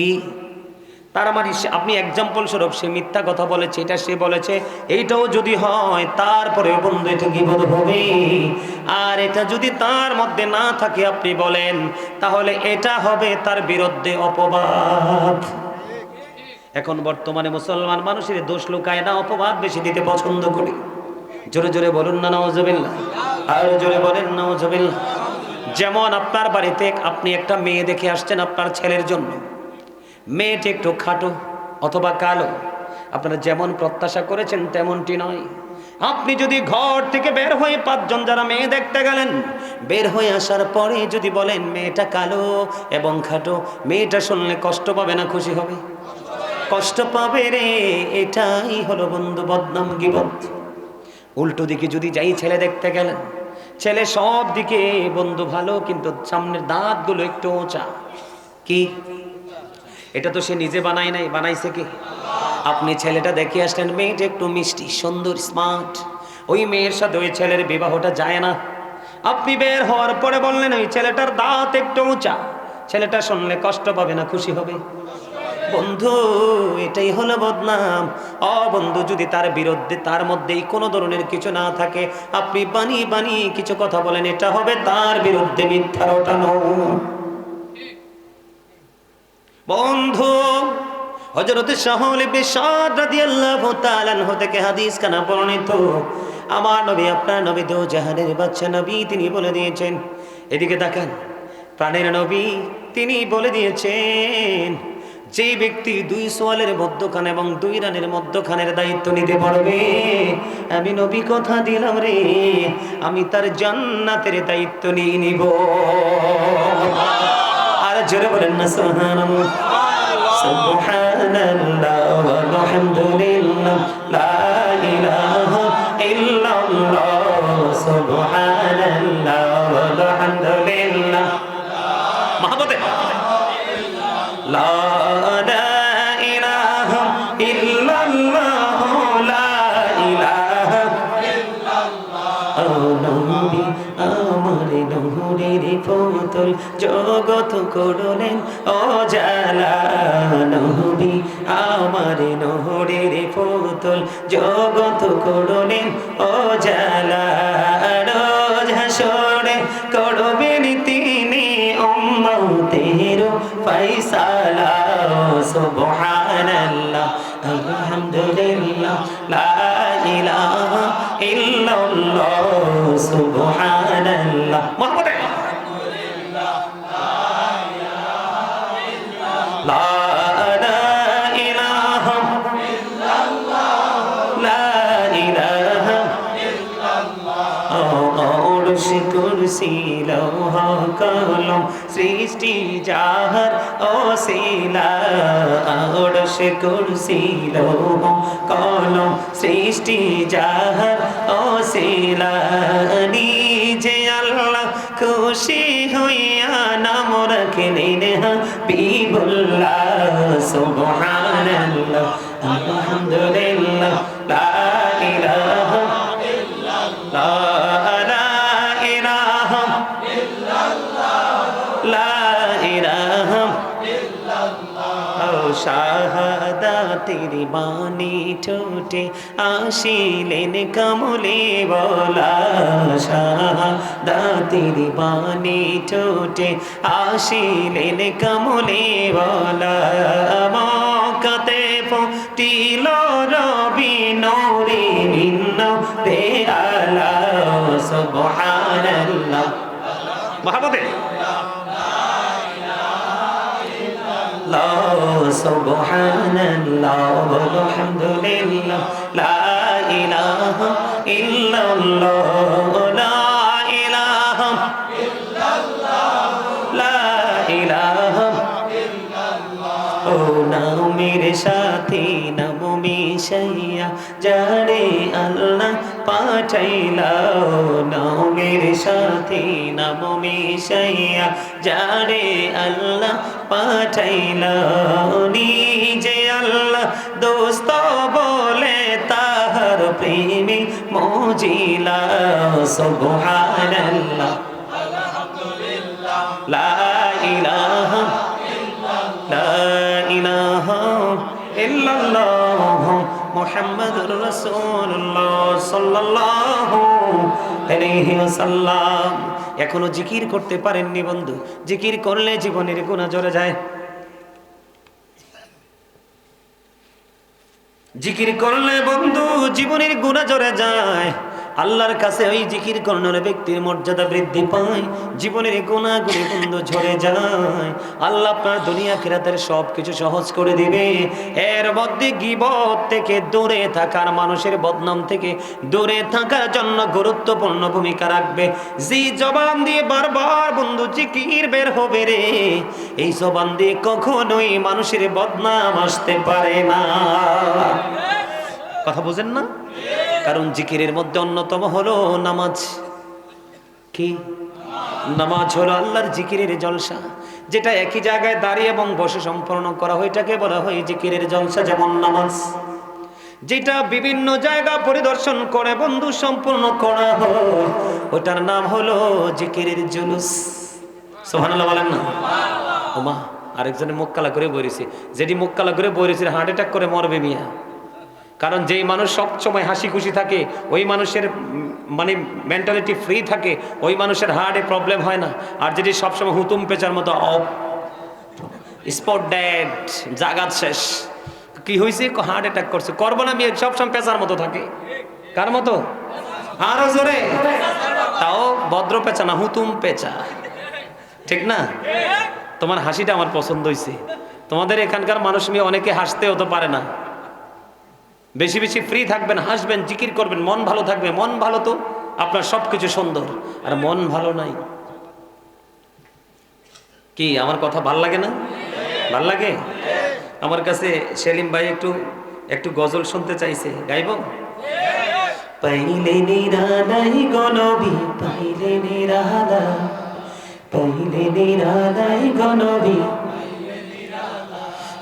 কি? তার মানে আপনি এক্সাম্পল স্বরূপ সে মিথ্যা কথা বলেছে, এটা সে বলেছে, এইটাও যদি হয় তারপরে বন্ধু, এটা কি হবে আর এটা যদি তার মধ্যে না থাকে, আপনি বলেন, তাহলে এটা হবে তার বিরুদ্ধে অপবাদ। এখন বর্তমানে মুসলমান মানুষের দোষ লুকায় না, অপবাদ বেশি দিতে পছন্দ করি। জোরে জোরে বলুন না নওয়াজবিল্লা আর জোরে বলেন নওয়াজবিল্লা যেমন আপনার বাড়িতে আপনি একটা মেয়ে দেখে আসছেন আপনার ছেলের জন্য। মেয়েটি একটু খাটো অথবা কালো। আপনারা যেমন প্রত্যাশা করেছেন তেমনটি নয়। আপনি যদি ঘর থেকে বের হয়ে পাঁচজন যারা মেয়ে দেখতে গেলেন, বের হয়ে আসার পরে যদি বলেন, মেয়েটা কালো এবং খাটো, মেয়েটা শুনলে কষ্ট পাবে না খুশি হবে? কষ্ট পাবে রে, এটাই হলো বন্ধু বদনাম গিবত। উল্টো দিকে যদি যাই ছেলে দেখতে গেলেন, ছেলে সব দিকে বন্ধু ভালো, কিন্তু সামনের দাঁতগুলো একটু উঁচা কি? এটা তো সে নিজে বানায় নাই, বানাইছে কি? আপনি ছেলেটা দেখে আসলেন, মেয়েটা একটু মিষ্টি, সুন্দর স্মার্ট ওই মেয়ের সাথে ওই ছেলের বিবাহটা যায় না। আপনি বের হওয়ার পরে বললেন, ওই ছেলেটার দাঁত একটু উঁচা। ছেলেটা শুনলে কষ্ট পাবে না, খুশি হবে। বন্ধু, এটাই হলো বদনাম। অ বন্ধু, যদি তার বিরুদ্ধে, তার মধ্যেই কোনো ধরনের কিছু না থাকে, আপনি বানিয়ে বানিয়ে কিছু কথা বলেন, এটা হবে তার বিরুদ্ধে মিথ্যা ওঠানো বন্ধু হজরত শাহুল বিশাদ রাদিয়াল্লাহু তাআলা আনহু থেকে হাদিস কানা বর্ণিত। আমার নবী, আপনার নবী দো জাহানের বাচ্চা নবী তিনি বলে দিয়েছেন, এদিকে তাকান, প্রাণের নবী তিনি বলে দিয়েছেন, যে ব্যক্তি দুই সোয়ালের মধ্যখান এবং দুই রানের মধ্যখানের দায়িত্ব নিতে পারবে, আমি নবী কথা দিলাম রে, আমি তার জান্নাতের দায়িত্ব নিয়ে নিব। জোরে বলেন না সুবহানাল্লাহ সুবহানাল্লাহ ওয়ালহামদুলিল্লাহ লা ইলাহা ইল্লাল্লাহ সুবহানাল্লাহ পুতুল জগত করলেন। অজালা নবী, আমার নহরের পুতুল জগত করলেন। অজালা রোজ হাসরে করবেন তিনি উম্মতের ফয়সালা। সুবহানাল্লাহ, আলহামদুলিল্লাহ, লা ইলাহা ইল্লাল্লাহ, সুবহানাল্লাহ। লৌহ কলম সৃষ্টি যাহার অশিলা। অরশ কুরসি লৌহ কলম সৃষ্টি যাহার অশিলা। নিজে আল্লাহ খুশি হইয়া নাম রাখলেন হাবিবুল্লাহ, সুবহানাল্লাহ, আলহামদুলিল্লাহ শাহাদাতের বাণী ঠোঁটে আসিলেন কমলে বলা। শাহাদাতের বাণী ঠোঁটে আসিলেন কমলে বলা। মকাতে পটিল রবি নৌরে ভিন্ন রে আলা সুবহানাল্লাহ। মহাবতে আল্লাহ, সুবহানাল্লাহ, আলহামদুলিল্লাহ, লা ইলাহা ইল্লাল্লাহ মেরে সাথে নব মিশাইয়া যারে আল্লাহ পাঠাইলা নাও মেরে সাথে নব মিশাইয়া যারে আল্লাহ পাঠাইলা নিজে আল্লাহ, দোস্ত বলে তাহার প্রেমে মজিলা, সুবহানাল্লাহ। লা ইলাহা لا ইলাহা ইল্লাল্লাহ মুহাম্মাদুর রাসূলুল্লাহ সাল্লাল্লাহু আলাইহি ওয়াসাল্লাম। এখনও জিকির করতে পারেননি বন্ধু। জিকির করলে জীবনের গুণা জড়ে যায়। জিকির করলে বন্ধু জীবনের গুণা জড়ে যায়। আল্লাহর কাছে ওই জিকির করণের ব্যক্তির মর্যাদা বৃদ্ধি পায়, জীবনের গুণাগুলি বন্ধু ঝরে যায়। আল্লাহ আপনার দুনিয়া খেরাতের সব কিছু সহজ করে দিবে। এর মধ্যে গিবত থেকে দূরে থাকার, মানুষের বদনাম থেকে দূরে থাকার জন্য গুরুত্বপূর্ণ ভূমিকা রাখবে। জি জবান দিয়ে বারবার, বন্ধু, জিকির বের হবে রে। এই জবান দিয়ে কখনোই মানুষের বদনাম আসতে পারে না। কথা বুঝেন না? কারণ জিকিরের মধ্যে অন্যতম হলো নামাজ। কি? নামাজ হলো আল্লাহর জিকিরের জলসা, যেটা একই জায়গায় দাঁড়িয়ে এবং বসে সম্পন্ন করা হয়, এটাকে বলা হয় জিকিরের জলসা যেমন নামাজ। যেটা বিভিন্ন জায়গা পরিদর্শন করে, বন্ধু সম্পূর্ণ করা হয়, ওটার নাম হলো জিকিরের জুলুস। সোহানাল্লাহ বলেন না? ওমা, আরেকজনে মুখ কালা করে বইরেছে। যেটি মুখ কালা করে বইরেছে, হার্ট অ্যাটাক করে মরবে মিয়া। কারণ যেই মানুষ সবসময় হাসি খুশি থাকে, ওই মানুষের মানে মেন্টালিটি ফ্রি থাকে, ওই মানুষের হার্টে প্রবলেম হয় না। আর যেটি সবসময় হুতুম পেঁচার মতো অফ স্পট ড্যাড জাগাত শেষ। কি হয়েছে হার্ট অ্যাটাক করছে। করব না মেয়ে, সবসময় পেঁচার মতো থাকে। কার মতো? আরও জোরে। তাও ভদ্র পেঁচা না, হুতুম পেঁচা। ঠিক না? তোমার হাসিটা আমার পছন্দ হয়েছে তোমাদের এখানকার মানুষ মেয়ে অনেকে হাসতেও তো পারে না। বেশি বেশি ফ্রি থাকবেন, হাসবেন, জিকির করবেন, মন ভালো থাকবে, মন ভালো তো আপনার সব কিছু সুন্দর, আর মন ভালো নাই। কি, আমার কথা ভালো লাগে না? ভালো লাগে? আমার কাছে সেলিম ভাই একটু একটু গজল শুনতে চাইছে, গাইব? পাইলে নিরালাই পাইলে পাইলে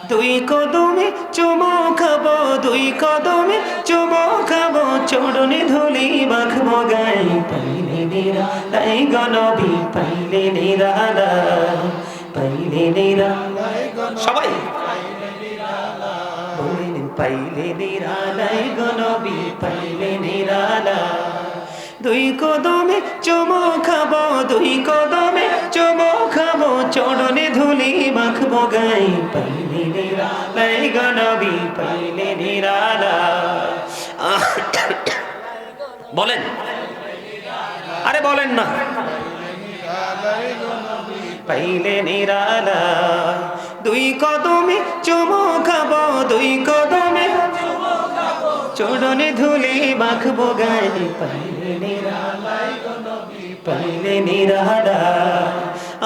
দুই কদমে চুমো খাব দুই কদমে চুমো খাব, চড়নে ধুলি মাখবো গাই পাইলে নিরা লাই গনবি পাইলে নিরালা পাইলে নিরা সবাই। পাইলে নিরালাই গনবি পাইলে নিরালা দুই কদমে চুমো খাব, দুই কদমে চুমো খাব চড়নে ধুলি মাখবো গাই। পাইলে নিরালাই গনবি পাইলে নিরালা। বলেন। আরে বলেন না। পাইলে নিরালা। দুই কদমে চুমো খাব, দুই কদমে চড়নে ধুলি মাখবো গায়ে পাইলে নিরালাই পাইলে নিরালা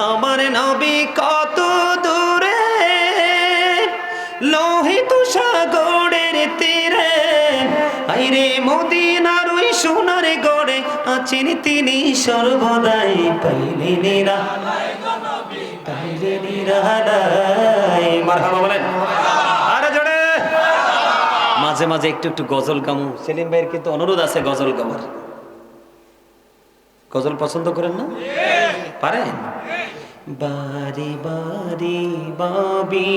আমার নবী কত দূরে? লোহিত সাগরের তীরে। আইরে মদিনার ওই সোনার গড়ে আছেন তিনি সর্বদাই। পাইলে নিরা পাইলে নিরালাই মারহাবা বলেন। মাঝে মাঝে একটু একটু গজল গামু। সেলিম ভাইয়ের কিন্তু অনুরোধ আছে গজল গামার গজল পছন্দ করেন না? পারেন? বারে বারে বাবি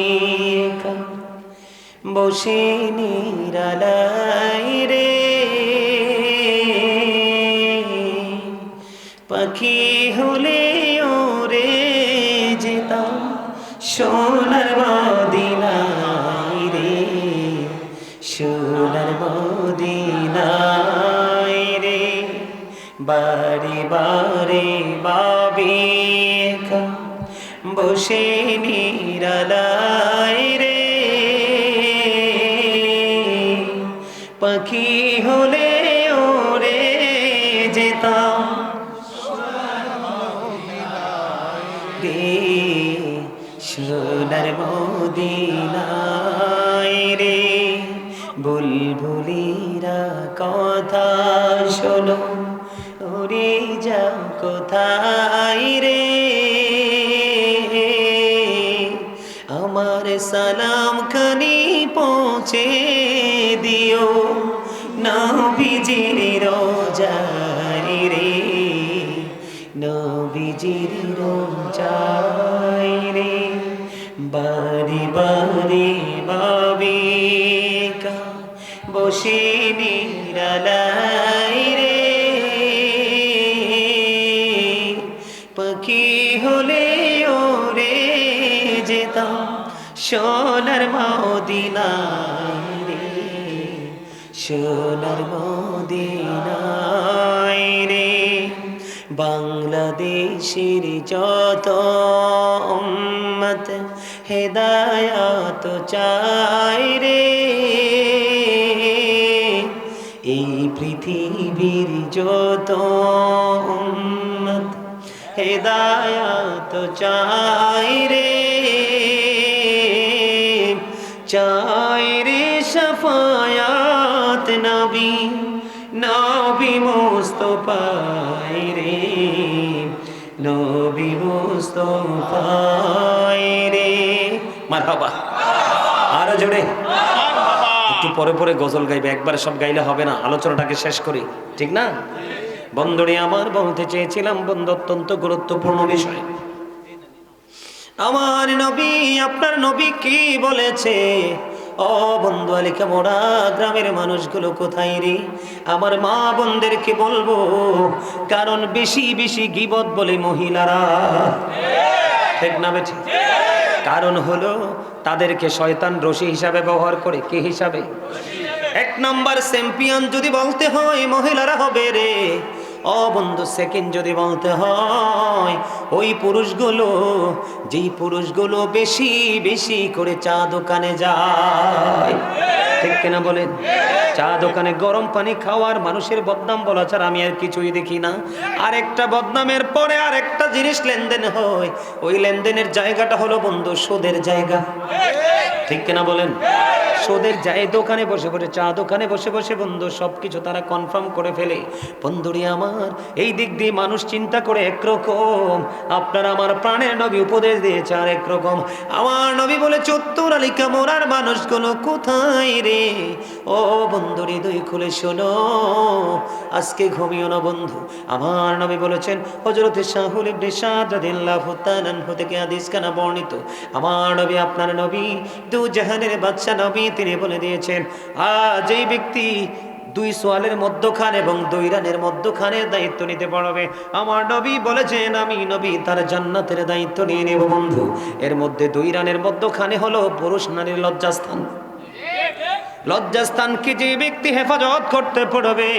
বসে নিরালাই রে। পাখি হলে ওরে যেতাম, সোনার বারে বারে বাবি বসে নিরালাই রে। পাখি হলে ওরে যেতাম। রে সোনার মদিনায় রে, বুলবুলিরা কথা কোথায় রে? আমার সালাম খানি পৌঁছে দিও। নবীজির রোজাই রে, নবীজির রোজাই রে। বাড়ি বাড়ি, বাবিকা, বসে নিরালাই সোনার মদিনায় রে, সোনার মদিনায় রে। বাংলাদেশের যত উম্মত হেদায়াত চাই রে, এই পৃথিবীর যত উম্মত হেদায়াত চাই রে। চাই রে সফায়াত নবী নবী মুস্তফাই রে, নবী মুস্তফাই রে। মারহাবা। আরও জোরে। একটু পরে পরে গজল গাইবে, একবারে সব গাইলে হবে না, আলোচনাটাকে শেষ করি। ঠিক না? বন্ধুরে, আমার বলতে চেয়েছিলাম বন্ধু, অত্যন্ত গুরুত্বপূর্ণ বিষয়। আমার নবী, আপনার নবী কি বলেছে? ও বন্ধু আলিকা মোড়া গ্রামের মানুষগুলো কোথায় রে? আমার মা বোনদেরকে বলব? কারণ বেশি বেশি গিবত বলে মহিলারা। ঠিক না বেঠি? কারণ হলো, তাদেরকে শয়তান রশি হিসাবে ব্যবহার করে। কে হিসাবে? এক নাম্বার চ্যাম্পিয়ন যদি বলতে হয়, মহিলারা হবে রে। ও বন্ধু, সেকেন্ড যদি বলতে হয়, ওই পুরুষগুলো, যেই পুরুষগুলো বেশি বেশি করে চা দোকানে যায়। ঠিক কিনা বলেন? চা দোকানে গরম পানি খাওয়ার মানুষের বদনাম বলা ছাড়া আমি আর কিছুই দেখি না। আর একটা বদনামের পরে আর একটা জিনিস লেনদেন হয়। ওই লেনদেনের জায়গাটা হলো বন্ধু, সুদের জায়গা। ঠিক কিনা বলেন? সোদের যায় দোকানে বসে বসে, চা দোকানে বসে বসে, বন্ধু সব কিছু তারা কনফার্ম করে ফেলে। বন্ধুরি আমার, এই দিক দিয়ে মানুষ চিন্তা করে একরকম। আপনার আমার প্রাণের নবী উপদেশ দিয়েছে আর একরকম। আমার নবী বলে, চত্বর আলিকা মোরার মানুষগুলো কোথায় রে? ও বন্ধুরি, দুই খুলে শোনো। আজকে ঘুমিও না, বন্ধু। আমার নবী বলেছেন হজরতে শাহুল ইবনে সাদ রাদিয়াল্লাহু তাআলা আনহু থেকে হাদিস কানা বর্ণিত। আমার নবী, আপনার নবী দু জাহানের বাদশা নবী তিনি বলে দিয়েছেন, আজ এই ব্যক্তি দুই সোয়ালের মধ্যখান এবং দুই রানের মধ্যখানের দায়িত্ব নিতে পারবে। আমার নবী বলেছেন, আমি নবী তার জান্নাতের দায়িত্ব নিয়ে নেব, বন্ধু। এর মধ্যে দুই রানের মধ্যখানে হলো পুরুষ নারীর লজ্জাস্থান। লজ্জাস্থানকে যে ব্যক্তি হেফাজত করতে পড়বে,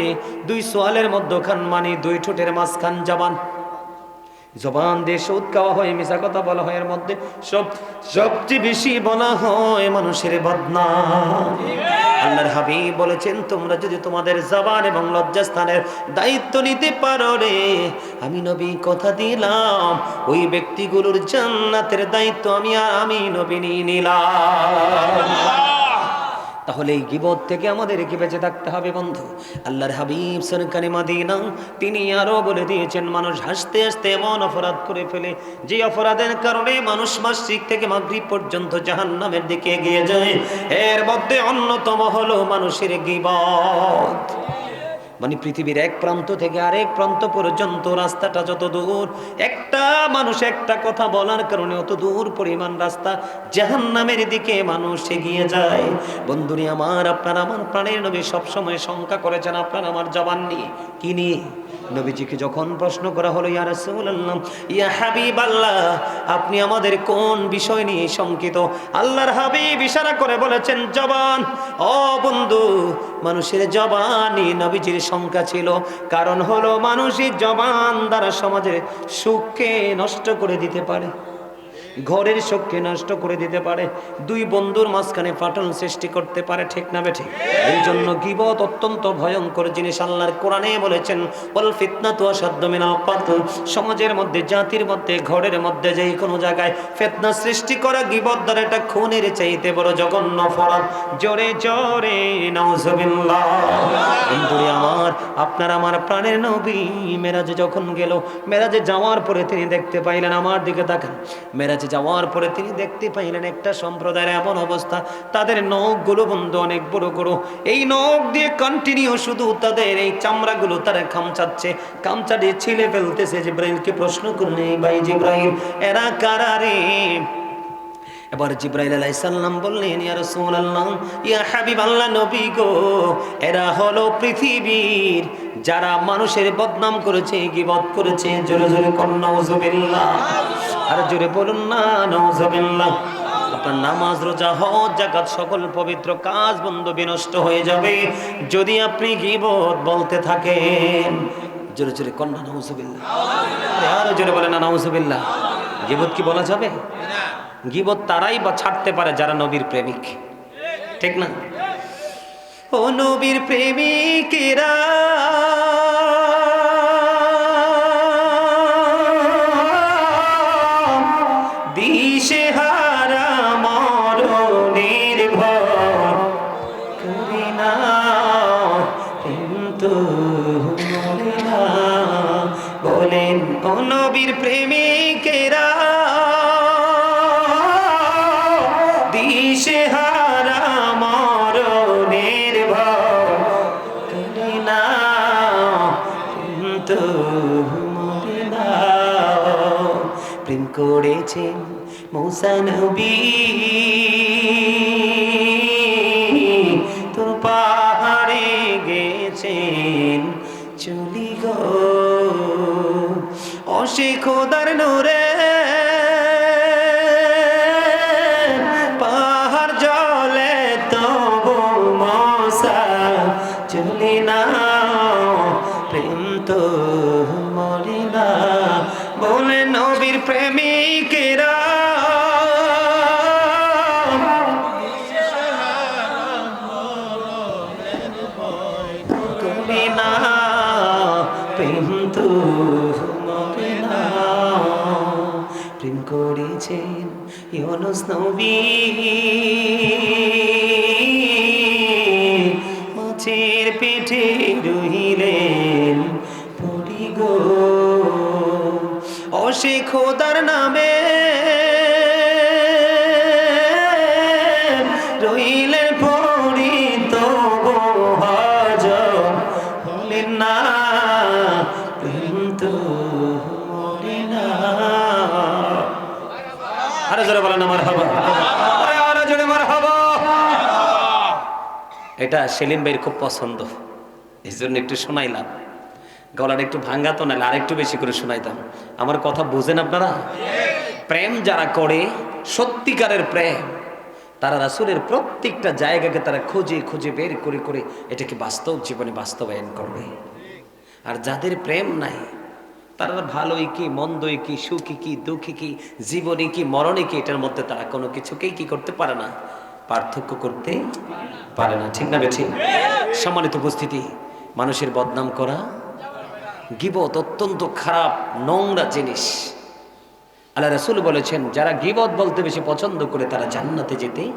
দুই সোয়ালের মধ্যখান মানে দুই ঠোঁটের মাঝখান জবান। জবান দিয়ে সুদ খাওয়া হয় মিশা কথা বলা হয় এর মধ্যে। সব, সবচেয়ে বেশি বলা হয় মানুষের বদনাম আল্লাহর হাবিব বলেছেন, তোমরা যদি তোমাদের জবান এবং লজ্জাস্থানের দায়িত্ব নিতে পারো রে। আমি নবী, কথা দিলাম, ওই ব্যক্তিগুলোর জান্নাতের দায়িত্ব আমি আমি নবী নিয়ে নিলাম। তাহলে এই গিবত থেকে আমাদেরকে বেঁচে থাকতে হবে, বন্ধু। আল্লাহর হাবিব সরকারি মাদিনা, তিনি আরও বলে দিয়েছেন, মানুষ হাসতে হাসতে এমন অপরাধ করে ফেলে, যে অপরাধের কারণে মানুষ মাসিক থেকে মাগরিব পর্যন্ত জাহান নামের দিকে এগিয়ে যায়। এর মধ্যে অন্যতম হলো মানুষের গিবত। মানে পৃথিবীর এক প্রান্ত থেকে আরেক প্রান্ত পর্যন্ত রাস্তাটা যত দূর, একটা মানুষ একটা কথা বলার কারণে অত দূর পরিমাণ রাস্তা জাহান নামের দিকে মানুষ এগিয়ে যায়। বন্ধুরি আমার, আপনার আমার প্রাণের নবী সবসময় শঙ্কা করেছেন, আপনার আমার জবান নিয়ে। কি নিয়ে? নবীজিকে যখন প্রশ্ন করা হলো, ইয়া রাসূলুল্লাহ, ইয়া হাবিব আল্লাহ আপনি আমাদের কোন বিষয় নিয়ে শঙ্কিত? আল্লাহর হাবিব ইশারা করে বলেছেন, জবান। ও বন্ধু, মানুষের জবানই নবীজির সংখ্যা ছিল। কারণ হলো মানুষই জবান দ্বারা সমাজে সুখকে নষ্ট করে দিতে পারে। ঘরের শোককে নষ্ট করে দিতে পারে, দুই বন্ধুর মাঝখানে ফাটল সৃষ্টি করতে পারে, ঠিক না বেঠে এই জন্য গিবত অত্যন্ত ভয়ঙ্কর জিনিস আল্লাহর কোরআনে বলেছেন বল ফিতনা তো অসাধ্য কতল সমাজের মধ্যে, জাতির মধ্যে, ঘরের মধ্যে যেই কোনো জায়গায় ফেতনা সৃষ্টি করা গিবত দ্বারা এটা খুনের চাইতে বড় জঘন্য ফরাদ জোরে জোরে, নাউজুবিল্লাহ। আমার, আপনার আমার প্রাণের নবী মেরাজে যখন গেল, মেরাজে যাওয়ার পরে তিনি দেখতে পাইলেন, আমার দিকে তাকান। মেরাজে যাওয়ার পরে তিনি দেখতে পাইলেন একটা সম্প্রদায়ের এমন অবস্থা। তাদের নখগুলো বন্ধ অনেক বড় বড় এই নখ দিয়ে কন্টিনিউ শুধু তাদের এই চামড়াগুলো তারা খামচাচ্ছে। খামচা দিয়ে ছিলে ফেলতেছে জিব্রাইলকে প্রশ্ন করলে ভাই জিব্রাইল, এরা কারা রে? এবার জিব্রাইল আলাইসাল্লাম বললেন, ইয়া রাসূলুল্লাহ, ইয়া হাবিবাল্লাহ নবী গো, এরা হলো পৃথিবীর যারা মানুষের বদনাম করেছে, গিবত করেছে, জোরে জোরে কন্যা নাউজুবিল্লাহ। আর জোরে বলুন না, নাউজুবিল্লাহ। আপনার নামাজ, রোজা, হজ জাকাত সকল পবিত্র কাজ বন্ধ, বিনষ্ট হয়ে যাবে। যদি আপনি গিবত বলতে থাকেন, জোরে জোরে কন্যা নাউজুবিল্লাহ। আরও জোরে বলেন না, নাউজুবিল্লাহ। গিবত কি বলা যাবে? গিবত তারাই বা ছাড়তে পারে যারা নবীর প্রেমিক। ঠিক না? ও নবীর প্রেমিকেরা করেছেন মৌসান নবী। তোর পাহাড়ে গেছেন চলি গো। অসে খোদার নোরে প্রেম করেছেন ইউনুস নবী। এটা সেলিম ভাইয়ের খুব পছন্দ। এই জন্য একটু শোনাইলাম। গলাটা একটু ভাঙ্গা তো নাহলে আরেকটু বেশি করে শোনাইতাম। আমার কথা বুঝেন আপনারা? প্রেম যারা করে, সত্যিকারের প্রেম, তারা রাসুলের প্রত্যেকটা জায়গাকে তারা খুঁজে খুঁজে বের করে করে এটাকে বাস্তব জীবনে বাস্তবায়ন করবে। আর যাদের প্রেম নাই, তারা ভালোই কি, মন্দই কি, সুখী কি, দুঃখী কি, জীবনে কি, মরণে কি, এটার মধ্যে তারা কোনো কিছুকেই কি করতে পারে না। পার্থক্য করতে পারে না। ঠিক না বেঠিক? সম্মানিত উপস্থিতি, মানুষের বদনাম করা গিবত অত্যন্ত খারাপ, নোংরা জিনিস। আল্লাহ রসুল বলেছেন, যারা গিবত বলতে বেশি পছন্দ করে তারা জান্নাতে যেতে,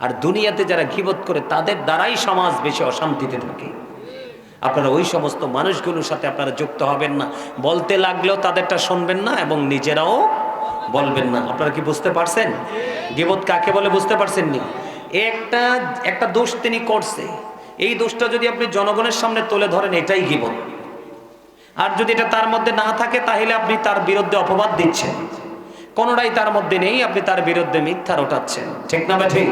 আর দুনিয়াতে যারা গিবত করে তাদের দ্বারাই সমাজ বেশি অশান্তিতে থাকে। আপনারা ওই সমস্ত মানুষগুলোর সাথে আপনারা যুক্ত হবেন না। বলতে লাগলেও তাদেরটা শুনবেন না এবং নিজেরাও বলবেন না। আপনারা কি বুঝতে পারছেন? গিবত কাকে বলে বুঝতে পারছেন নি একটা একটা দোষ তিনি করছে। এই দোষটা যদি আপনি জনগণের সামনে তুলে ধরেন এটাই গিবত। আর যদি এটা তার মধ্যে না থাকে তাহলে আপনি তার বিরুদ্ধে অপবাদ দিচ্ছেন। কোনোটাই তার মধ্যে নেই আপনি তার বিরুদ্ধে মিথ্যা রটাচ্ছেন। ঠিক না ঠিক।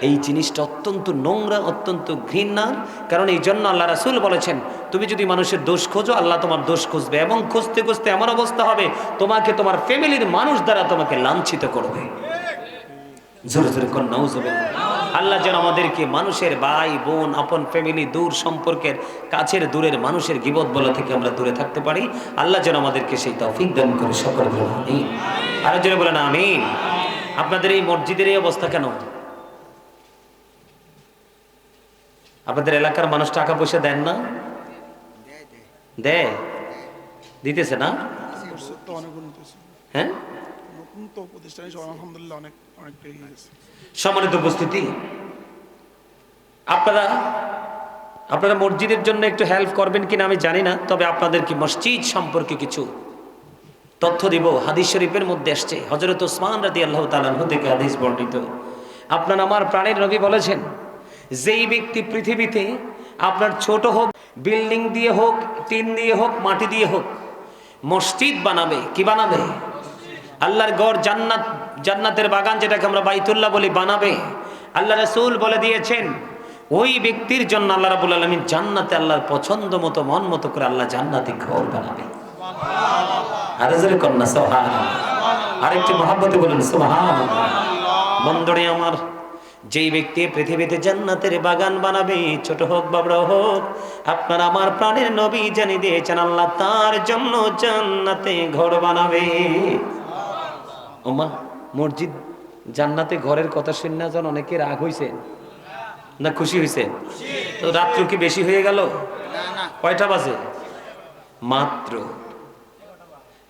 এই জিনিসটা অত্যন্ত নোংরা অত্যন্ত ঘৃণা। কারণ এই জন্য আল্লাহ রাসুল বলেছেন তুমি যদি মানুষের দোষ খোঁজো আল্লাহ তোমার দোষ খুঁজবে। এবং খুঁজতে খুঁজতে এমন অবস্থা হবে তোমাকে তোমার ফ্যামিলির মানুষ দ্বারা তোমাকে লাঞ্ছিত করবে। জোরে জোরে কর নাউজুবিল্লাহ আল্লাহ যেন আমাদেরকে মানুষের ভাই বোন আপন ফ্যামিলি দূর সম্পর্কের কাছের দূরের মানুষের গিবত বলা থেকে আমরা দূরে থাকতে পারি আল্লাহ যেন আমাদেরকে সেই তৌফিক দান করে সকল আমিন আরও জোরে বলেন আমি আপনাদের এই মসজিদের এই অবস্থা কেন আপনাদের এলাকার মানুষ টাকা পয়সা দেন না দেয় দিতেছে না হ্যাঁ নতুন তো প্রতিষ্ঠান অনেক সম্মানিত উপস্থিতি, আপনারা আপনারা মসজিদের জন্য একটু হেল্প করবেন কিনা আমি জানি না, তবে আপনাদেরকে মসজিদ সম্পর্কে কিছু তথ্য দিব? হাদিস শরীফের মধ্যে আসছে হজরত ওসমান রাদি আল্লাহ তালাহ থেকে হাদিস বর্ণিত। আপনার আমার প্রাণের নবী বলেছেন, যেই ব্যক্তি পৃথিবীতে আপনার ছোট হোক, বিল্ডিং দিয়ে হোক, টিন দিয়ে হোক, মাটি দিয়ে হোক, মসজিদ বানাবে, কি বানাবে? আল্লাহর গড় জান্নাত জান্নাতের বাগান যেটাকে আমরা বাইতুল্লাহ বলি বানাবে। আল্লাহ রসুল বলে দিয়েছেন ওই ব্যক্তির জন্য আল্লাহ রাবুল আলমী জান্নাতে আল্লাহর পছন্দ মতো মন মতো করে আল্লাহ জান্নাতে ঘর বানাবে। কন্যা সোহান আরেকটি মহাব্বতে বলুন সোহান বন্ধুরে আমার যেই ব্যক্তি পৃথিবীতে জান্নাতের বাগান বানাবে ছোট হোক বা বড় হোক আপনার আমার প্রাণের নবী জানিয়ে দিয়েছেন আল্লাহ তার জন্য জান্নাতে ঘর বানাবে। ওমা মসজিদ জান্নাতে ঘরের কথা শুনে না যেন অনেকে রাগ হইছেন না খুশি হয়েছেন তো রাত্র কি বেশি হয়ে গেল? কয়টা বাজে? মাত্র।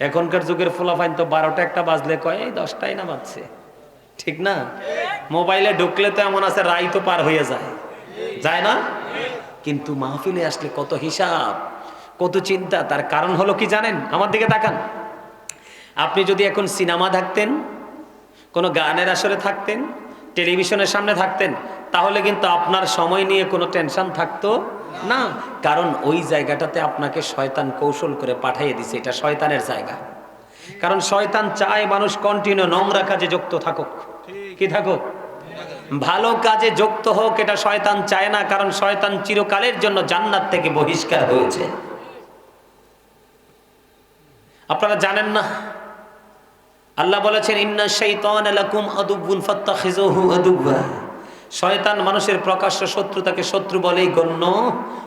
এখনকার যুগের ফোলাফাইন তো বারোটা একটা বাজলে কয় এই দশটাই না বাজছে ঠিক না? মোবাইলে ঢুকলে তো এমন আছে রাই তো পার হয়ে যায়। যায় না? কিন্তু মাহফিলে আসলে কত হিসাব কত চিন্তা তার কারণ হলো কি জানেন? আমার দিকে তাকান। আপনি যদি এখন সিনেমা থাকতেন কোনো গানের আসরে থাকতেন টেলিভিশনের সামনে থাকতেন তাহলে কিন্তু আপনার সময় নিয়ে কোনো টেনশন থাকতো না। কারণ ওই জায়গাটাতে আপনাকে শয়তান কৌশল করে পাঠিয়ে দিছে এটা শয়তানের জায়গা। কারণ শয়তান চায় মানুষ কন্টিনিউ নোংরা কাজে যুক্ত থাকুক। কি থাকুক? ভালো কাজে যুক্ত হোক এটা শয়তান চায় না কারণ শয়তান চিরকালের জন্য জান্নাত থেকে বহিষ্কার হয়েছে। আপনারা জানেন না? আল্লাহ বলেছেন, ইন্না শৈতান লাকুম আদুবুন ফাত্তাখিজুহু আদুবা শয়তান মানুষের প্রকাশ্য শত্রু তাকে শত্রু বলেই গণ্য।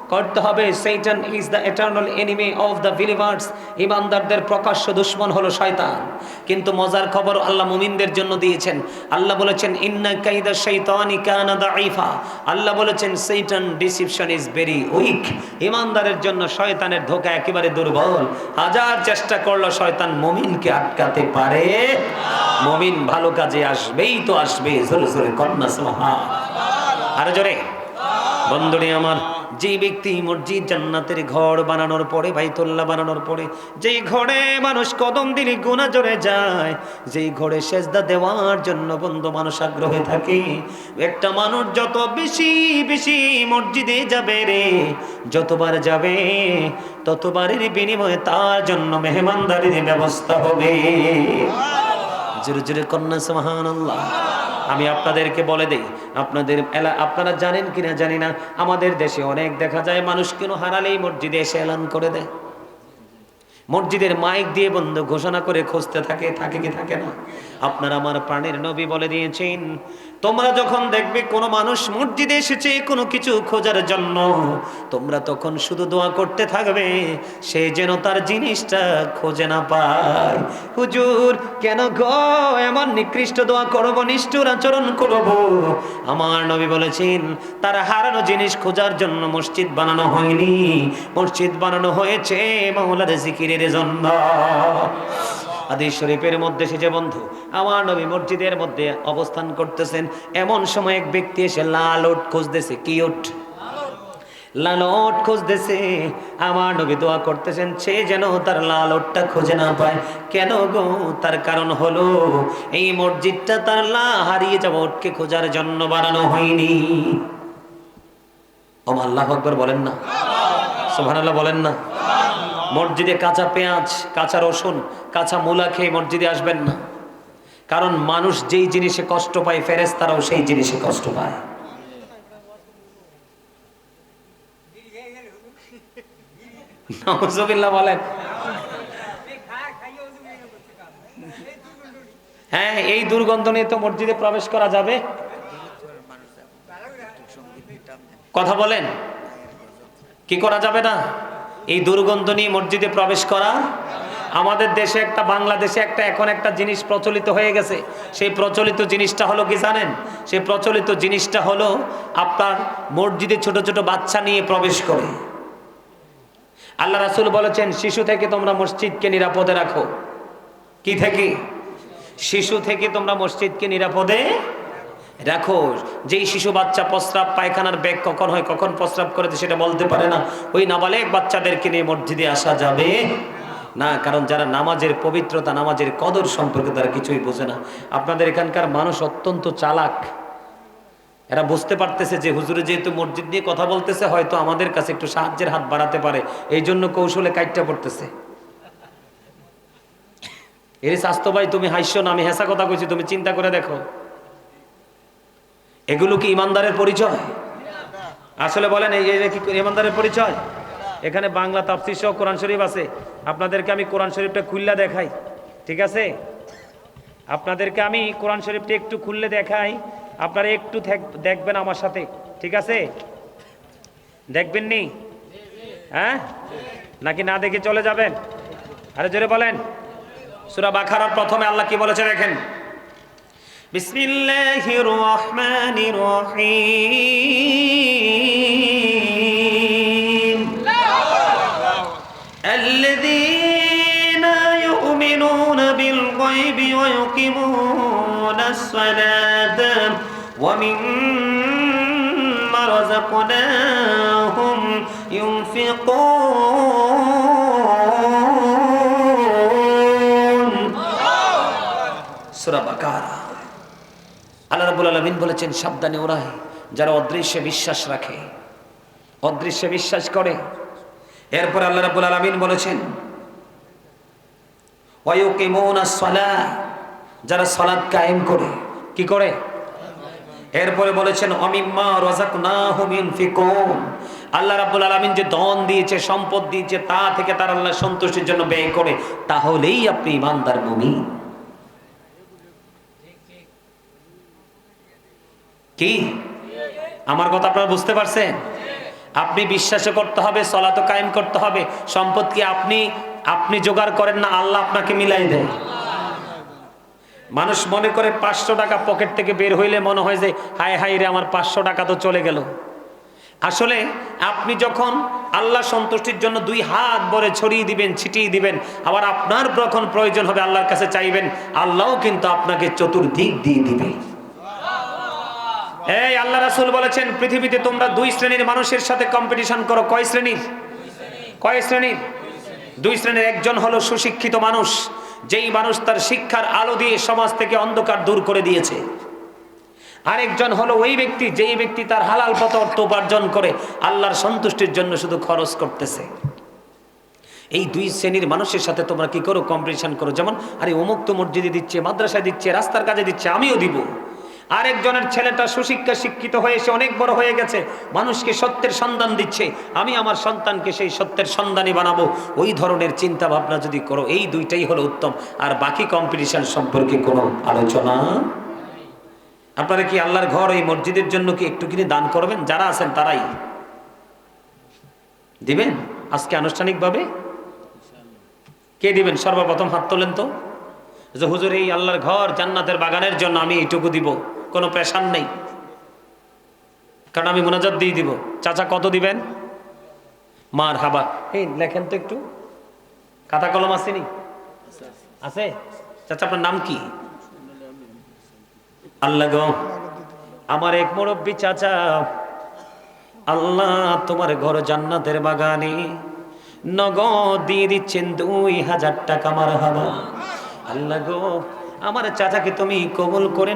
করতে হবে। Satan is the eternal enemy of the believers ইমানদারদের প্রকাশ্য দুশ্মন হলো শয়তান। কিন্তু মজার খবর আল্লাহ মুমিনদের জন্য দিয়েছেন। আল্লাহ বলেছেন, ইন্না কাইদা শাইতানি কানা দাঈফা। আল্লাহ বলেছেন Satan deception is very weak ইমানদারের জন্য শয়তানের ধোকা একেবারে দুর্বল। হাজার চেষ্টা করল শয়তান মুমিনকে আটকাতে পারে। মুমিন ভালো কাজে আসবেই তো আসবে। জোরে জোরে কন্যা সুবহান। আরও জোরে। বন্ধুরে আমার যেই ব্যক্তি মসজিদ জান্নাতের ঘর বানানোর পরে বাইতুল্লাহ বানানোর পরে যেই ঘরে মানুষ কদম দিলে গুণা জোরে যায় যেই ঘরে সেজদা দেওয়ার জন্য বন্ধু মানুষ আগ্রহে থাকে একটা মানুষ যত বেশি বেশি মসজিদে যাবে রে যতবার যাবে ততবারের বিনিময়ে তার জন্য মেহমানদারির ব্যবস্থা হবে। জোরে জোরে কন্যা সুবহানাল্লাহ। আমি আপনাদেরকে বলে দেই, আপনাদের এলা আপনারা জানেন কিনা জানি না, আমাদের দেশে অনেক দেখা যায় মানুষ কেন হারালেই মসজিদে এসে এলান করে দেয়। মসজিদের মাইক দিয়ে বন্ধ ঘোষণা করে খুঁজতে থাকে থাকে কি থাকে না? আপনার আমার প্রাণের নবী বলে দিয়েছেন তোমরা যখন দেখবে কোনো মানুষ মসজিদে এসেছে কোনো কিছু খোঁজার জন্য, তোমরা তখন শুধু দোয়া করতে থাকবে, সে যেন তার জিনিসটা খোঁজে না পায়। হুজুর, কেন গো? এমন নিকৃষ্ট দোয়া করব, নিষ্ঠুর আচরণ করব। আমার নবী বলেছেন, তার হারানো জিনিস খোঁজার জন্য মসজিদ বানানো হয়নি। মসজিদ বানানো হয়েছে মাওলার জিকিরের জন্য। আদি শরীফের মধ্যে সে যে বন্ধু, আমার নবী মসজিদের মধ্যে অবস্থান করতেছেন, এমন সময় এক ব্যক্তি এসে লাল ওট খুঁজতেছে। কি ওট? লাল ওট খুঁজতেছে। আমার নবী দোয়া করতেছেন, সে যেন তার লাল ওটটা খুঁজে না পায়। কেন গো? তার কারণ হলো, এই মসজিদটা তার লা হারিয়ে যাওয়া ওটকে খোঁজার জন্য বানানো হয়নি। ও আল্লাহ আকবর বলেন না। সুবহানাল্লাহ বলেন না। মসজিদে কাঁচা পেঁয়াজ, কাঁচা রসুন, কাঁচা মূলা খেয়ে মসজিদে আসবেন না। কারণ মানুষ যেই জিনিসে কষ্ট পায় ফেরেস তারাও সেই জিনিসে কষ্ট পায়। বলেন। হ্যাঁ এই দুর্গন্ধ নিয়ে তো মসজিদে প্রবেশ করা যাবে। কথা বলেন। কি করা যাবে না? এই দুর্গন্ধ নিয়ে মসজিদে প্রবেশ করা, আমাদের দেশে একটা, বাংলাদেশে একটা, এখন একটা জিনিস প্রচলিত হয়ে গেছে। সেই প্রচলিত জিনিসটা হলো কি জানেন? সেই প্রচলিত জিনিসটা হলো আপনার মসজিদে ছোট ছোট বাচ্চা নিয়ে প্রবেশ করে। আল্লাহ রাসুল বলেছেন, শিশু থেকে তোমরা মসজিদকে নিরাপদে রাখো। কি থেকে? শিশু থেকে তোমরা মসজিদকে নিরাপদে রাখো যেই শিশু বাচ্চা প্রস্রাব পায়খানার ব্যাগ কখন হয়, কখন প্রস্রাব করেছে সেটা বলতে পারে না। ওই নাবালেক বাচ্চাদেরকে নিয়ে মসজিদে আসা যাবে? না, কারণ যারা নামাজের পবিত্রতা, নামাজের কদর সম্পর্কে তারা কিছুই বোঝে না। আপনাদের এখানকার মানুষ অত্যন্ত চালাক। এরা বুঝতে পারতেছে যে হুজুরে যেহেতু মসজিদ নিয়ে কথা বলতেছে, হয়তো আমাদের কাছে একটু সাহায্যের হাত বাড়াতে পারে। এই জন্য কৌশলে কাইটটা পড়তেছে। এর স্বাস্থ্য ভাই তুমি হাস্য না, আমি হেসা কথা কইছি, তুমি চিন্তা করে দেখো। এগুলো কি ইমানদারের পরিচয়? আসলে বলেন, এই কি ইমানদারের পরিচয়? এখানে বাংলা তাফসির সহ কোরআন শরীফ আছে। আপনাদেরকে আমি কোরআন শরীফটা খুললে দেখাই। ঠিক আছে? আপনাদেরকে আমি কোরআন শরীফটা একটু খুললে দেখাই। আপনারা একটু দেখবেন আমার সাথে। ঠিক আছে? দেখবেন নি? হ্যাঁ? নাকি না দেখে চলে যাবেন? আরে জোরে বলেন। সুরা বাখারার প্রথমে আল্লাহ কি বলেছে দেখেন। بسم الله الرحمن الرحيم. الذين يؤمنون بالغيب ويقيمون الصلاة ومما رزقناهم ينفقون. سورة بقرة রাব্বুল আলামিন বলেছেন, সাবধানে ওরাই যারা অদৃশ্যে বিশ্বাস রাখে। অদৃশ্যে বিশ্বাস করে। এরপর আল্লাহ রাব্বুল আলামিন বলেছেন যারা সালাত কায়েম করে, কি করে? এরপরে বলেছেন, অমিম্মা রাযাকনাহুম ইনফিকুন আল্লাহ রাব্বুল আলামিন যে ধন দিয়েছে, সম্পদ দিয়েছে, তা থেকে তার আল্লাহ সন্তুষ্টির জন্য ব্যয় করে, তাহলেই আপনি ইমানদার মুমিন। কি? আমার কথা আপনারা বুঝতে পারছেন? আপনি বিশ্বাসও করতে হবে, সলাত কায়েম করতে হবে। সম্পদ কি আপনি আপনি জোগাড় করেন না আল্লাহ আপনাকে মিলাই দেয়? মানুষ মনে করে পাঁচশো টাকা পকেট থেকে বের হইলে মনে হয় যে, হায় হায় রে, আমার পাঁচশো টাকা তো চলে গেল। আসলে আপনি যখন আল্লাহ সন্তুষ্টির জন্য দুই হাত ভরে ছড়িয়ে দিবেন, ছিটিয়ে দিবেন, আবার আপনার যখন প্রয়োজন হবে, আল্লাহর কাছে চাইবেন, আল্লাহও কিন্তু আপনাকে চতুর্দিক দিয়ে দিবে। এই আল্লাহ রাসুল বলেছেন, পৃথিবীতে তোমরা দুই শ্রেণির মানুষের সাথে কম্পিটিশন করো। কয় শ্রেণির? কয় শ্রেণির? দুই শ্রেণির। একজন হলো সুশিক্ষিত মানুষ, যেই মানুষ তার শিক্ষার আলো দিয়ে সমাজ থেকে অন্ধকার দূর করে দিয়েছে। আরেকজন হলো ওই ব্যক্তি, যেই ব্যক্তি তার হালাল পথ অর্থ উপার্জন করে, আল্লাহর সন্তুষ্টির জন্য শুধু খরচ করতেছে। এই দুই শ্রেণির মানুষের সাথে তোমরা কি করো? কম্পিটিশন করো। যেমন, আরে অমুক তো মসজিদে দিচ্ছে, মাদ্রাসায় দিচ্ছে, রাস্তার কাজে দিচ্ছে, আমিও দিব। আরেকজনের ছেলেটা সুশিক্ষা শিক্ষিত হয়ে এসে অনেক বড় হয়ে গেছে, মানুষকে সত্যের সন্ধান দিচ্ছে, আমি আমার সন্তানকে সেই সত্যের সন্ধানই বানাবো। ওই ধরনের চিন্তা ভাবনা যদি করো, এই দুইটাই হলো উত্তম। আর বাকি কম্পিটিশন সম্পর্কে কোনো আলোচনা? আপনারা কি আল্লাহর ঘর এই মসজিদের জন্য কি একটু কিনে দান করবেন? যারা আছেন তারাই। দিবেন? আজকে আনুষ্ঠানিকভাবে? কে দিবেন? সর্বপ্রথম হাত তোলেন তো। যে হুজুর, এই আল্লাহর ঘর জান্নাতের বাগানের জন্য আমি এইটুকু দিব। কোনো প্রেশার নেই। কারণ আমি মোনাজাত দিয়ে দিব। চাচা কত দিবেন? মার হাবা এই লেখেন তো একটু। খাতা কলম আসেনি? আছে? চাচা, আপনার নাম কি? আল্লাহ গো, আমার এক মুরব্বী চাচা। আল্লাহ তোমার ঘর জান্নাতের বাগানে নগদ দিয়ে দিচ্ছেন দুই হাজার টাকা মার হাবা আল্লাহ গো, আমার চাচাকে তুমি কবুল করে